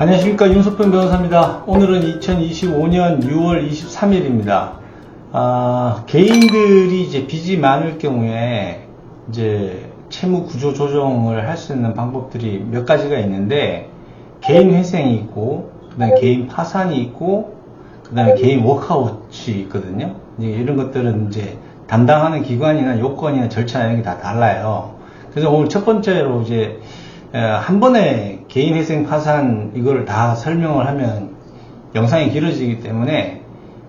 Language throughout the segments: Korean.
안녕하십니까 윤석병 변호사입니다. 오늘은 2025년 6월 23일입니다. 아, 개인들이 이제 빚이 많을 경우에 이제 채무 구조 조정을 할 수 있는 방법들이 몇 가지가 있는데 개인 회생이 있고 그다음에 개인 파산이 있고 그다음에 개인 워크아웃이 있거든요. 이런 것들은 이제 담당하는 기관이나 요건이나 절차 이런 게 다 달라요. 그래서 오늘 첫 번째로 이제 에, 한 번에 개인 회생 파산 이걸 다 설명을 하면 영상이 길어지기 때문에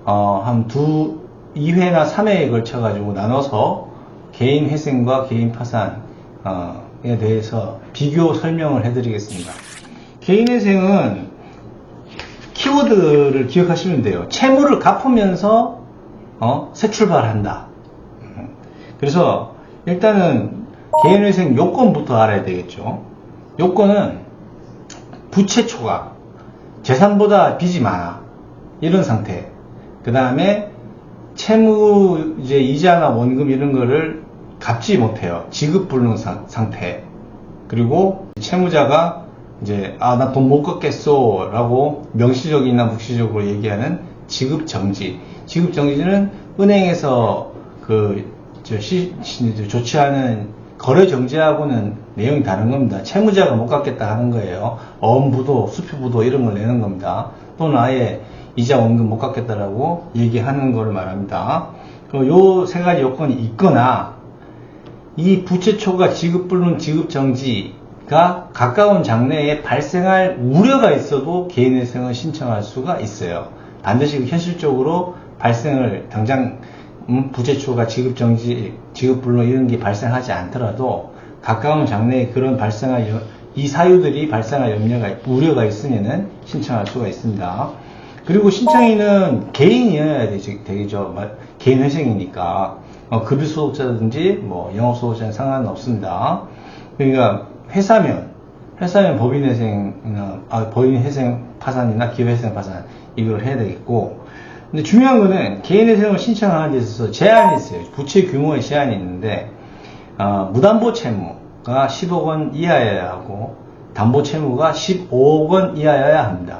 어, 한 두, 2회나 3회에 걸쳐 가지고 나눠서 개인 회생과 개인 파산에 대해서 비교 설명을 해 드리겠습니다. 개인 회생은 키워드를 기억하시면 돼요. 채무를 갚으면서 어, 새 출발한다. 음. 그래서 일단은 개인회생 요건부터 알아야 되겠죠. 요건은 부채 초과, 재산보다 빚이 많아 이런 상태. 그 다음에 채무 이제 이자나 원금 이런 거를 갚지 못해요. 지급 불능 상- 상태. 그리고 채무자가 이제 아 나 돈 못 갚겠소라고 명시적이나 묵시적으로 얘기하는 지급 정지. 지급 정지는 은행에서 그저 조치하는 거래 정지하고는 내용이 다른 겁니다. 채무자가 못 갚겠다 하는 거예요. 어음부도 수표부도 이런 걸 내는 겁니다. 또는 아예 이자 원금 못 갚겠다라고 얘기하는 걸 말합니다. 요 세 가지 요건이 있거나 이 부채 초과 지급 불능 지급 정지가 가까운 장래에 발생할 우려가 있어도 개인회생을 신청할 수가 있어요. 반드시 현실적으로 발생을 당장 음, 부채 초과 지급 정지, 지급 불능 이런 게 발생하지 않더라도 가까운 장래에 그런 발생할 여- 이 사유들이 발생할 염려가 우려가 있으면은 신청할 수가 있습니다. 그리고 신청인은 개인이어야 되지, 되겠죠. 마- 개인 회생이니까. 어, 급여 소득자든지, 뭐, 영업 소득자는 상관은 없습니다. 그러니까, 회사면, 회사면 법인 회생이나, 아, 법인 회생 파산이나 기업 회생 파산, 이걸 해야 되겠고. 근데 중요한 거는 개인 회생을 신청하는 데 있어서 제한이 있어요. 부채 규모의 제한이 있는데, 아, 무담보 채무가 10억 원 이하여야 하고, 담보 채무가 15억 원 이하여야 합니다.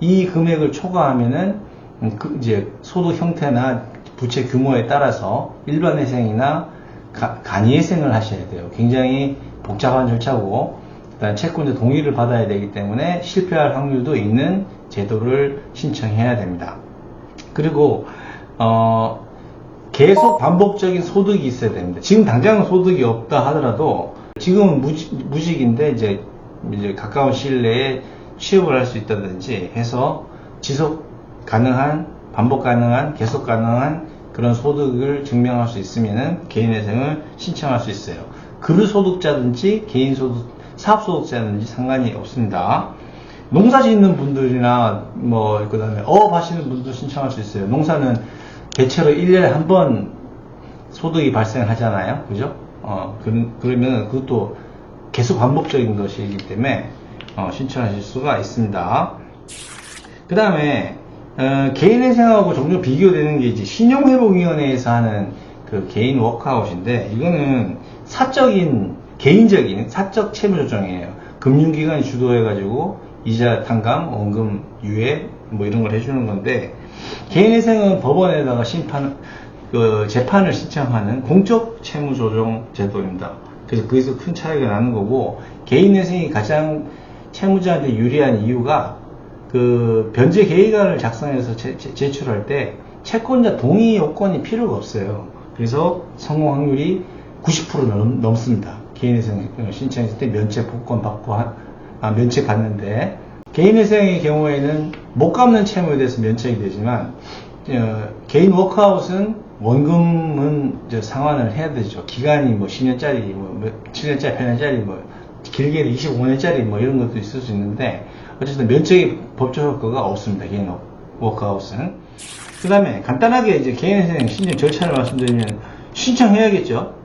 이 금액을 초과하면은 음, 그 이제 소득 형태나 부채 규모에 따라서 일반 회생이나 가- 간이 회생을 하셔야 돼요. 굉장히 복잡한 절차고 그다음 채권자 동의를 받아야 되기 때문에 실패할 확률도 있는 제도를 신청해야 됩니다. 그리고 어 계속 반복적인 소득이 있어야 됩니다. 지금 당장은 소득이 없다 하더라도 지금은 무직, 무직인데 이제 이제 가까운 시일 내에 취업을 할 수 있다든지 해서 지속 가능한 반복 가능한 계속 가능한 그런 소득을 증명할 수 있으면은 개인회생을 신청할 수 있어요. 급여 소득자든지 개인 소득 사업 소득자든지 상관이 없습니다. 농사 짓는 분들이나 뭐 그다음에 어업 하시는 분도 신청할 수 있어요. 농사는 대체로 1년에 한 번 소득이 발생하잖아요. 그죠? 어, 그, 그러면 그것도 계속 반복적인 것이기 때문에 어, 신청하실 수가 있습니다. 그 다음에 어, 개인회생하고 종종 비교되는 게 이제 신용회복위원회에서 하는 그 개인 워크아웃인데 이거는 사적인 개인적인 사적 채무 조정이에요. 금융기관이 주도해가지고 이자 탕감, 원금 유예 뭐 이런 걸 해주는 건데 개인회생은 법원에다가 심판 그 재판을 신청하는 공적 채무 조정 제도입니다. 그래서 거기서 큰 차이가 나는 거고 개인회생이 가장 채무자한테 유리한 이유가 그 변제 계획안을 작성해서 제, 출할때 채권자 동의 요건이 필요가 없어요. 그래서 성공 확률이 90% 넘, 넘습니다. 개인회생 신청했을 때 면책 복권 받고 한- 아, 면책 받는데 개인회생의 경우에는 못 갚는 채무에 대해서 면책이 되지만 어, 개인 워크아웃은 원금은 상환을 해야 되죠. 기간이 뭐 10년짜리, 뭐 7년짜리, 8년짜리, 뭐 길게는 25년짜리 뭐 이런 것도 있을 수 있는데 어쨌든 면책의 법적 효과가 없습니다. 개인 워크아웃은. 그 다음에 간단하게 이제 개인회생 신청 절차를 말씀드리면 신청해야겠죠.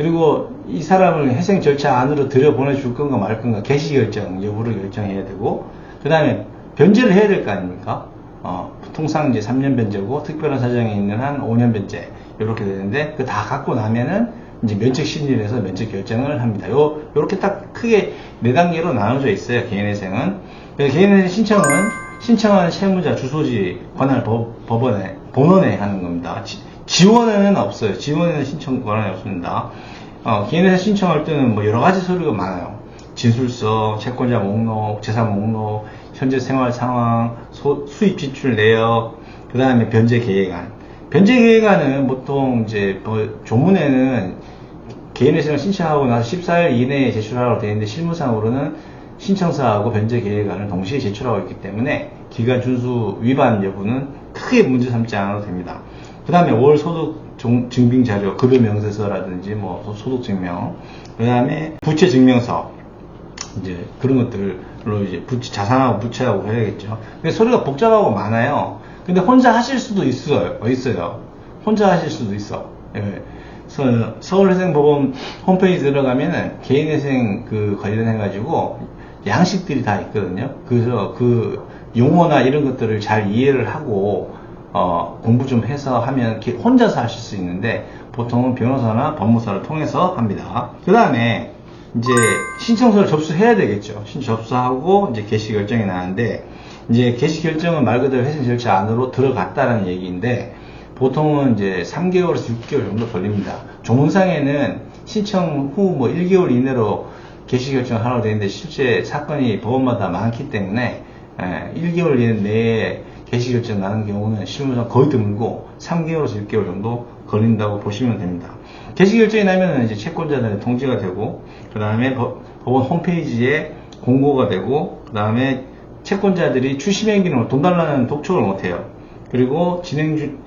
그리고 이 사람을 회생 절차 안으로 들여 보내줄 건가 말 건가 개시 결정 여부를 결정해야 되고 그 다음에 변제를 해야 될 거 아닙니까? 어, 통상 이제 3년 변제고 특별한 사정이 있는 한 5년 변제 이렇게 되는데 그 다 갖고 나면은 이제 면책 심리를 해서 면책 결정을 합니다. 요 요렇게 딱 크게 네 단계로 나눠져 있어요. 개인회생은 그래서 개인회생 신청은 신청하는 채무자 주소지 관할 법, 법원에 본원에 하는 겁니다. 지, 원에는 없어요. 지원에는 신청 권한이 없습니다. 어, 개인회생 신청할 때는 뭐 여러 가지 서류가 많아요. 진술서, 채권자 목록, 재산 목록, 현재 생활 상황, 소- 수입 지출 내역, 그 다음에 변제 계획안. 변제 계획안은 보통 이제 뭐 조문에는 개인회생을 신청하고 나서 14일 이내에 제출하라고 되어 있는데 실무상으로는 신청서하고 변제 계획안을 동시에 제출하고 있기 때문에 기간 준수 위반 여부는 크게 문제 삼지 않아도 됩니다. 그 다음에 월 소득 종- 증빙 자료, 급여 명세서라든지 뭐 소- 소득 증명, 그 다음에 부채 증명서, 이제 그런 것들로 이제 부채, 자산하고 부채하고 해야겠죠. 근데 서류가 복잡하고 많아요. 근데 혼자 하실 수도 있어요. 어, 있어요. 혼자 하실 수도 있어. 예. 서울회생법원 홈페이지 들어가면은 개인회생 그 관련해가지고 양식들이 다 있거든요. 그래서 그 용어나 이런 것들을 잘 이해를 하고 어, 공부 좀 해서 하면 혼자서 하실 수 있는데 보통은 변호사나 법무사를 통해서 합니다. 그 다음에 이제 신청서를 접수해야 되겠죠. 신청 접수하고 이제 개시 결정이 나는데 이제 개시 결정은 말 그대로 회생 절차 안으로 들어갔다는 얘기인데 보통은 이제 3개월에서 6개월 정도 걸립니다. 조문상에는 신청 후 뭐 1개월 이내로 개시 결정을 하라고 되어 있는데 실제 사건이 법원마다 많기 때문에 예, 1개월 내에 개시 결정 나는 경우는 실무상 거의 드물고 3개월에서 6개월 정도 걸린다고 보시면 됩니다. 개시 결정이 나면 이제 채권자들의 통지가 되고 그 다음에 법원 홈페이지에 공고가 되고 그 다음에 채권자들이 출시행 기능을 돈 달라는 독촉을 못해요. 그리고 진행 중,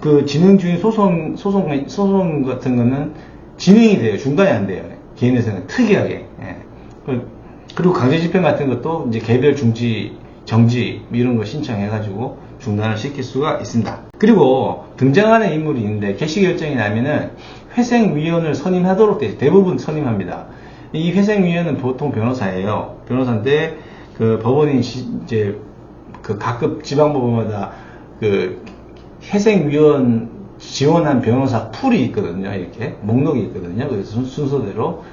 그 진행 중인 소송, 소송, 소송 같은 거는 진행이 돼요. 중단이 안 돼요. 개인에서는 특이하게. 예. 그- 그리고 강제 집행 같은 것도 이제 개별 중지, 정지 뭐 이런 거 신청해가지고 중단을 시킬 수가 있습니다. 그리고 등장하는 인물이 있는데 개시 결정이 나면은 회생위원을 선임하도록 돼 대부분 선임합니다. 이 회생위원은 보통 변호사예요. 변호사인데 그 법원이 시- 이제 그 각급 지방법원마다 그 회생위원 지원한 변호사 풀이 있거든요. 이렇게 목록이 있거든요. 그래서 순- 순서대로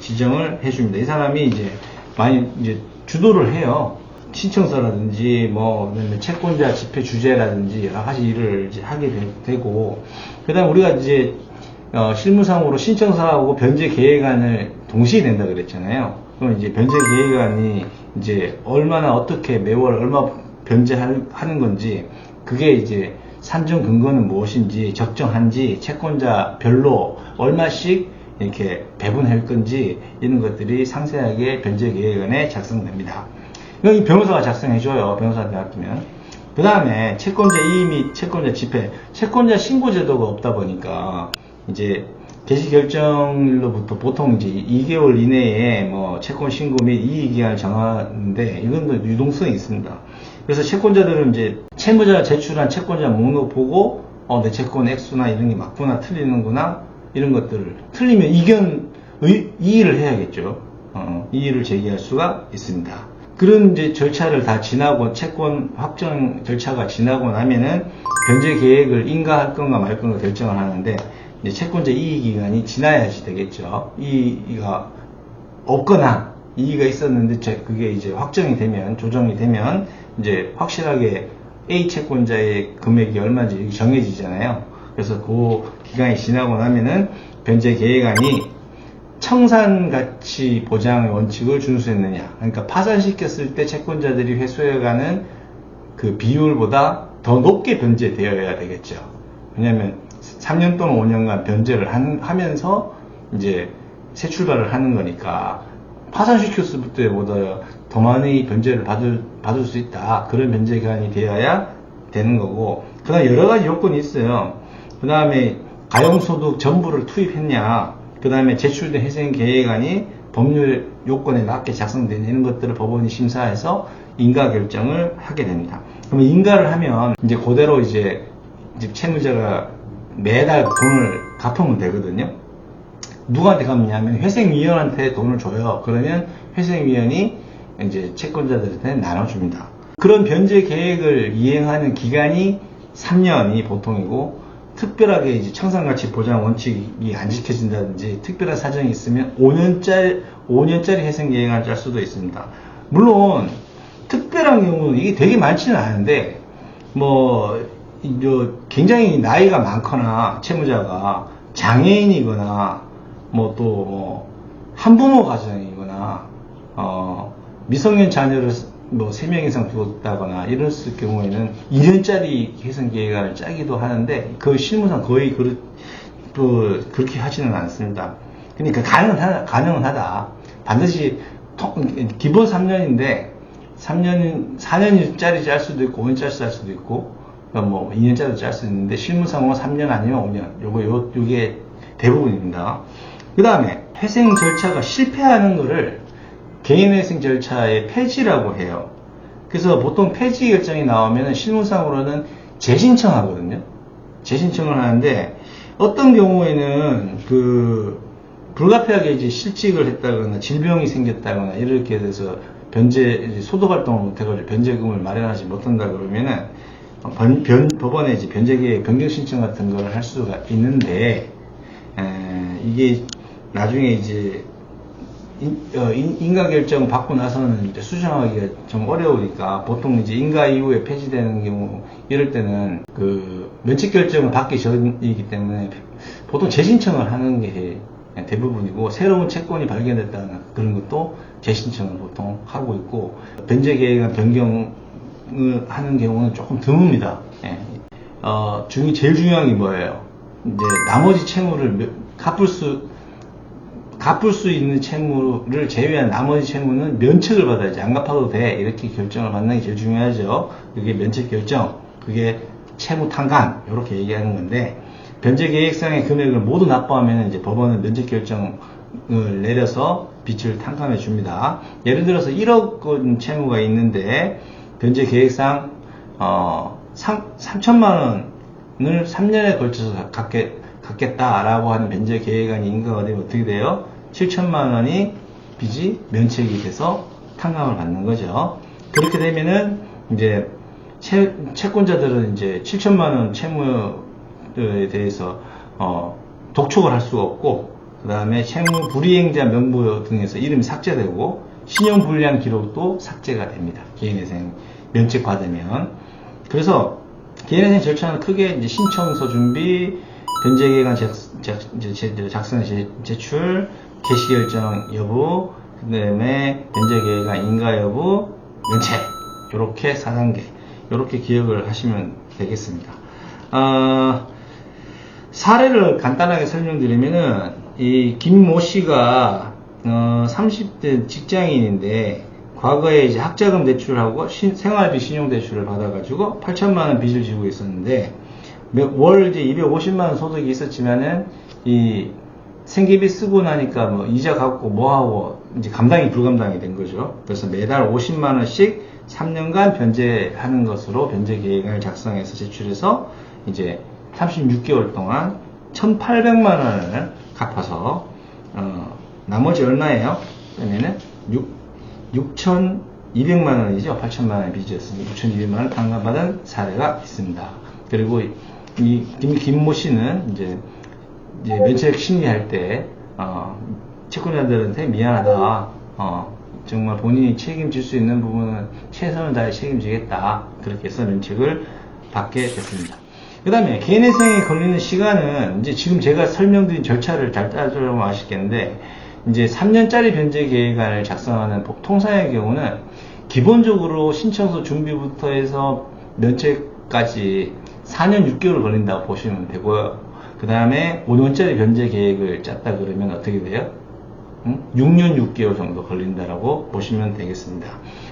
지정을 해줍니다. 이 사람이 이제 많이 이제 주도를 해요. 신청서라든지 뭐 채권자 집회 주제라든지 여러 가지 일을 이제 하게 되, 고 그다음 우리가 이제 어, 실무상으로 신청서하고 변제 계획안을 동시에 낸다 그랬잖아요. 그럼 이제 변제 계획안이 이제 얼마나 어떻게 매월 얼마 변제하는 건지 그게 이제 산정 근거는 무엇인지 적정한지 채권자 별로 얼마씩 이렇게 배분할 건지 이런 것들이 상세하게 변제 계획안에 작성됩니다. 이 변호사가 작성해줘요. 변호사한테 맡기면. 그 다음에 채권자 이의 및 채권자 집회, 채권자 신고 제도가 없다 보니까 이제 개시 결정일로부터 보통 이제 2개월 이내에 뭐 채권 신고 및 이의 기한을 정하는데 이건 또 유동성이 있습니다. 그래서 채권자들은 이제 채무자가 제출한 채권자 목록 보고 어, 내 채권 액수나 이런 게 맞구나 틀리는구나 이런 것들을 틀리면 이견 의, 이의를 해야겠죠. 어, 이의를 제기할 수가 있습니다. 그런 이제 절차를 다 지나고 채권 확정 절차가 지나고 나면은 변제 계획을 인가할 건가 말 건가 결정을 하는데 채권자 이의 기간이 지나야지 되겠죠. 이의가 없거나 이의가 있었는데 제- 그게 이제 확정이 되면 조정이 되면 이제 확실하게 A 채권자의 금액이 얼마인지 정해지잖아요. 그래서 그 기간이 지나고 나면은 변제 계획안이 청산 가치 보장의 원칙을 준수했느냐. 그러니까 파산시켰을 때 채권자들이 회수해가는 그 비율보다 더 높게 변제되어야 되겠죠. 왜냐하면 3년 또는 5년간 변제를 한- 하면서 이제 새 출발을 하는 거니까 파산시켰을 때보다 더 많이 변제를 받을, 받을 수 있다. 그런 변제 기간이 되어야 되는 거고. 그 다음 여러 가지 요건이 있어요. 그 다음에 가용소득 전부를 투입했냐. 그 다음에 제출된 회생 계획안이 법률 요건에 맞게 작성되는 이런 것들을 법원이 심사해서 인가 결정을 하게 됩니다. 그러면 인가를 하면 이제 그대로 이제, 이제 채무자가 매달 돈을 갚으면 되거든요. 누구한테 갚느냐면 회생위원한테 돈을 줘요. 그러면 회생위원이 이제 채권자들한테 나눠줍니다. 그런 변제 계획을 이행하는 기간이 3년이 보통이고 특별하게 이제 청산가치 보장 원칙이 안 지켜진다든지 특별한 사정이 있으면 5년짜리 5년짜리 회생 계획을 짤 수도 있습니다. 물론 특별한 경우는 이게 되게 많지는 않은데 뭐 이- 저 굉장히 나이가 많거나 채무자가 장애인이거나 뭐 또뭐 한부모 가정이거나 어 미성년 자녀를 뭐 3명 이상 두었다거나 이랬을 경우에는 2년짜리 개선 계획안을 짜기도 하는데 그 실무상 거의 그렇, 그, 그렇게 하지는 않습니다. 그러니까 가능은 하다, 가능은 하다. 반드시 통- 기본 3년인데 3년, 4년짜리 짤 수도 있고 5년짜리 짤 수도 있고 그러니까 뭐 2년짜리 짤수 있는데 실무상으로 3년 아니면 5년. 요거 요 요게 대부분입니다. 그 다음에 회생 절차가 실패하는 거를 개인회생 절차의 폐지라고 해요. 그래서 보통 폐지 결정이 나오면 실무상으로는 재신청하거든요. 재신청을 하는데 어떤 경우에는 그 불가피하게 이제 실직을 했다거나 질병이 생겼다거나 이렇게 돼서 변제 소득 활동을 못해가지고 변제금을 마련하지 못한다 그러면은 변, 변- 법원에 이제 변제계획 변경 신청 같은 걸 할 수가 있는데 에, 이게 나중에 이제 인, 어, 가 결정 받고 나서는 이제 수정하기가 좀 어려우니까 보통 이제 인가 이후에 폐지되는 경우 이럴 때는 그 면책 결정을 받기 전이기 때문에 보통 재신청을 하는 게 대부분이고 새로운 채권이 발견됐다는 그런 것도 재신청을 보통 하고 있고 변제 계획안 변경을 하는 경우는 조금 드뭅니다. 예. 어, 중이 제일 중요한 게 뭐예요? 이제 나머지 채무를 몇- 갚을 수 갚을 수 있는 채무를 제외한 나머지 채무는 면책을 받아야지. 안 갚아도 돼. 이렇게 결정을 받는 게 제일 중요하죠. 그게 면책 결정. 그게 채무 탕감. 이렇게 얘기하는 건데 변제 계획상의 금액을 모두 납부하면 이제 법원은 면책 결정을 내려서 빚을 탕감해 줍니다. 예를 들어서 1억 원 채무가 있는데 변제 계획상 어 3, 3천만 원을 3년에 걸쳐서 갚게, 갚겠다라고 하는 변제 계획안이 인가가 되면 어떻게 돼요? 7천만 원이 빚이 면책이 돼서 탕감을 받는 거죠. 그렇게 되면은 이제 채, 채권자들은 이제 7천만 원 채무에 대해서 어, 독촉을 할 수가 없고 그 다음에 채무 불이행자 명부 등에서 이름이 삭제되고 신용 불량 기록도 삭제가 됩니다. 개인회생 면책 받으면 그래서 개인회생 절차는 크게 이제 신청서 준비, 제- 작성 제- 제출, 개시 결정 여부, 그 다음에 변제계획안 인가 여부, 면책 이렇게 4단계 이렇게 기억을 하시면 되겠습니다. 아, 사례를 간단하게 설명드리면은 이 김모 씨가 어, 30대 직장인인데 과거에 이제 학자금 대출하고 신- 생활비 신용 대출을 받아가지고 8천만 원 빚을 지고 있었는데 몇- 월 이제 250만 원 소득이 있었지만은 이 생계비 쓰고 나니까 뭐 이자 갚고 뭐 하고 이제 감당이 불감당이 된 거죠. 그래서 매달 50만 원씩 3년간 변제하는 것으로 변제 계획을 작성해서 제출해서 이제 36개월 동안 1,800만 원을 갚아서 어, 나머지 얼마예요? 그러면은 6 6,200만 원이죠. 8천만 원의 빚이었으니 6,200만 원을 탕감받은 사례가 있습니다. 그리고 이 김, 김모 씨는 이제, 이제 면책 심리할 때, 어, 채권자들한테 미안하다. 어, 정말 본인이 책임질 수 있는 부분은 최선을 다해 책임지겠다. 그렇게 해서 면책을 받게 됐습니다. 그 다음에 개인회생에 걸리는 시간은 이제 지금 제가 설명드린 절차를 잘 따르면 아시겠는데 이제 3년짜리 변제 계획안을 작성하는 법- 통상의 경우는 기본적으로 신청서 준비부터 해서 면책까지 4년 6개월 걸린다고 보시면 되고요. 그 다음에 5년짜리 변제 계획을 짰다 그러면 어떻게 돼요? 응? 6년 6개월 정도 걸린다라고 보시면 되겠습니다.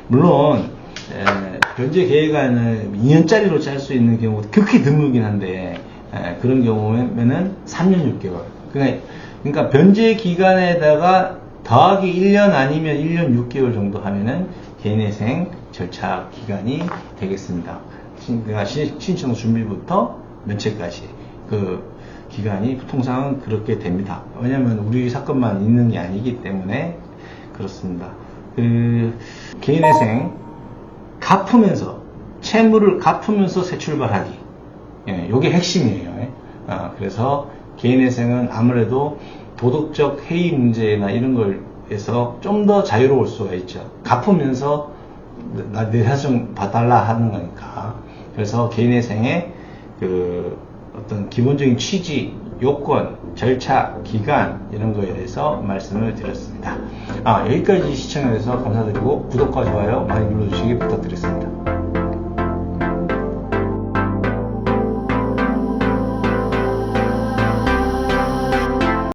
물론 에, 변제 계획안을 2년짜리로 짤 수 있는 경우가 극히 드물긴 한데 에, 그런 경우면은 3년 6개월. 그러니까, 그러니까 변제 기간에다가 더하기 1년 아니면 1년 6개월 정도 하면은 개인회생 절차 기간이 되겠습니다. 신- 그러니까 신- 신청 준비부터 면책까지 그 기간이 통상 그렇게 됩니다. 왜냐하면 우리 사건만 있는 게 아니기 때문에 그렇습니다. 그 개인회생 갚으면서 채무를 갚으면서 새 출발하기. 예, 요게 핵심이에요. 예. 아, 그래서 개인회생은 아무래도 도덕적 해이 문제나 이런 걸 거에서 좀 더 자유로울 수가 있죠. 갚으면서 나내 사정 봐달라 하는 거니까. 그래서 개인회생의 그 어떤 기본적인 취지, 요건, 절차, 기간 이런 거에 대해서 말씀을 드렸습니다. 아 여기까지 시청해 주셔서 감사드리고 구독과 좋아요 많이 눌러주시기 부탁드리겠습니다.